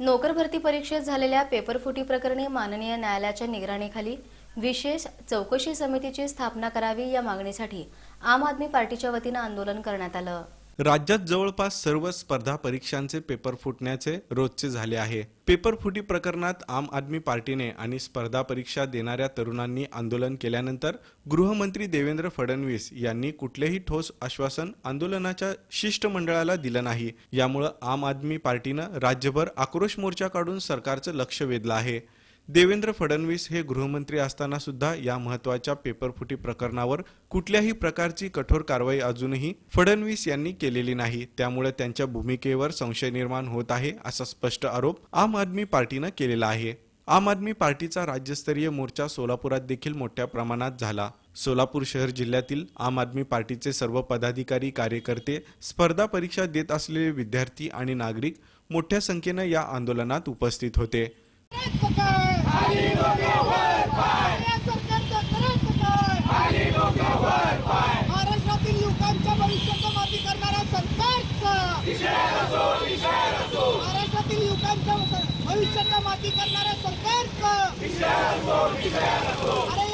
नोकर भरती परीक्षेत झालेल्या पेपरफुटी प्रकरणी माननीय न्यायालयाच्या निगराणीखाली विशेष चौकशी समितीची स्थापना करावी या मागणीसाठी आम आदमी पार्टीच्या वतीनं आंदोलन करण्यात आलं. राज्यात जवळपास सर्व स्पर्धा परीक्षांचे पेपर फुटण्याचे रोजचे झाले आहे. पेपर फुटी प्रकरणात आम आदमी पार्टीने आणि स्पर्धा परीक्षा देणाऱ्या तरुणांनी आंदोलन केल्यानंतर गृहमंत्री देवेंद्र फडणवीस यांनी कुठलेही ठोस आश्वासन आंदोलनाच्या शिष्टमंडळाला दिलं नाही. यामुळं आम आदमी पार्टीनं राज्यभर आक्रोश मोर्चा काढून सरकारचं लक्ष वेधलं आहे. देवेंद्र फडणवीस हे गृहमंत्री असताना सुद्धा या महत्त्वाच्या पेपरफुटी प्रकरणावर कुठल्याही प्रकारची कठोर कारवाई अजूनही फडणवीस यांनी केलेली नाही. त्यामुळे त्यांच्या भूमिकेवर संशय निर्माण होत आहे असा स्पष्ट आरोप आम आदमी पार्टीनं केलेला आहे. आम आदमी पार्टीचा राज्यस्तरीय मोर्चा सोलापुरात देखील मोठ्या प्रमाणात झाला. सोलापूर शहर जिल्ह्यातील आम आदमी पार्टीचे सर्व पदाधिकारी कार्यकर्ते स्पर्धा परीक्षा देत असलेले विद्यार्थी आणि नागरिक मोठ्या संख्येनं या आंदोलनात उपस्थित होते. करणाऱ्या सरकारचं. हो, हो. अरे या अरे